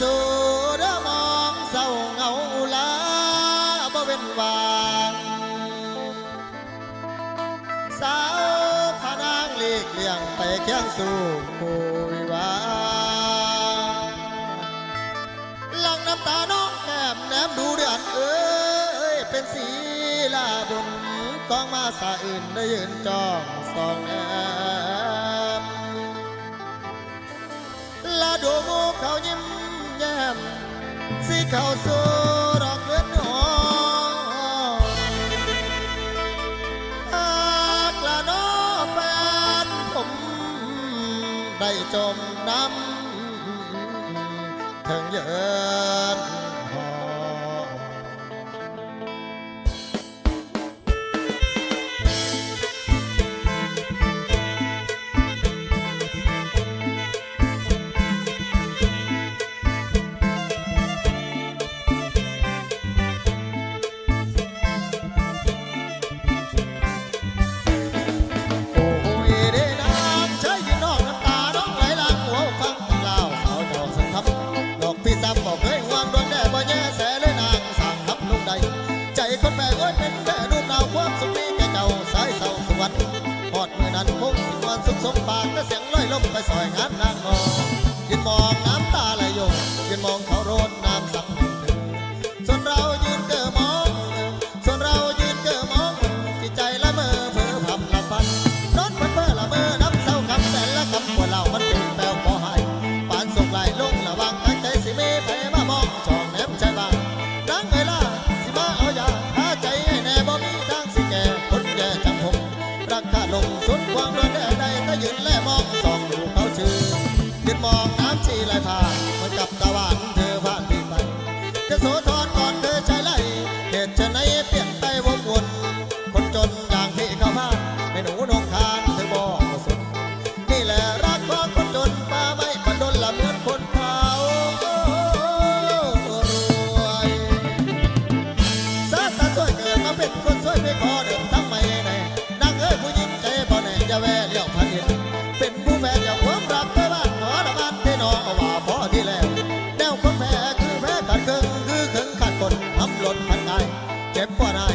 สูดมองเศร้าเงาลาบ่เป็นวางสาวพานางเลีกเลี่ยงไปเคียงสู่ผู้วิวาหลังน้ำตาน้องแก้มแนมดูเดือนเอ้ยเป็นสีลาบุญต้องมาสาอื่นได้ยืนจ้องสองแนมและดูมูกเขายิ้ม สีเขาสู่ดอกเลือนหอกละน้อแฟนผมได้จมน้ำถึงเยอะ ใจคนแม่เอ้ยเป็นแม่รูปดาวความสุขมีแก่เก่าสายเศร้าสวรรค์หอดมือนั้นคงสิวันสุขสมปากและเสียงลอยลมไปซอยงานนางนองยืนมองน้ำตาไหลยงยืนมองเขาโรย มสุดความเมื่อใดก็ยืนและมองสองดูเขาชื่นยืนมองน้ำชีไหลผ่าน পরা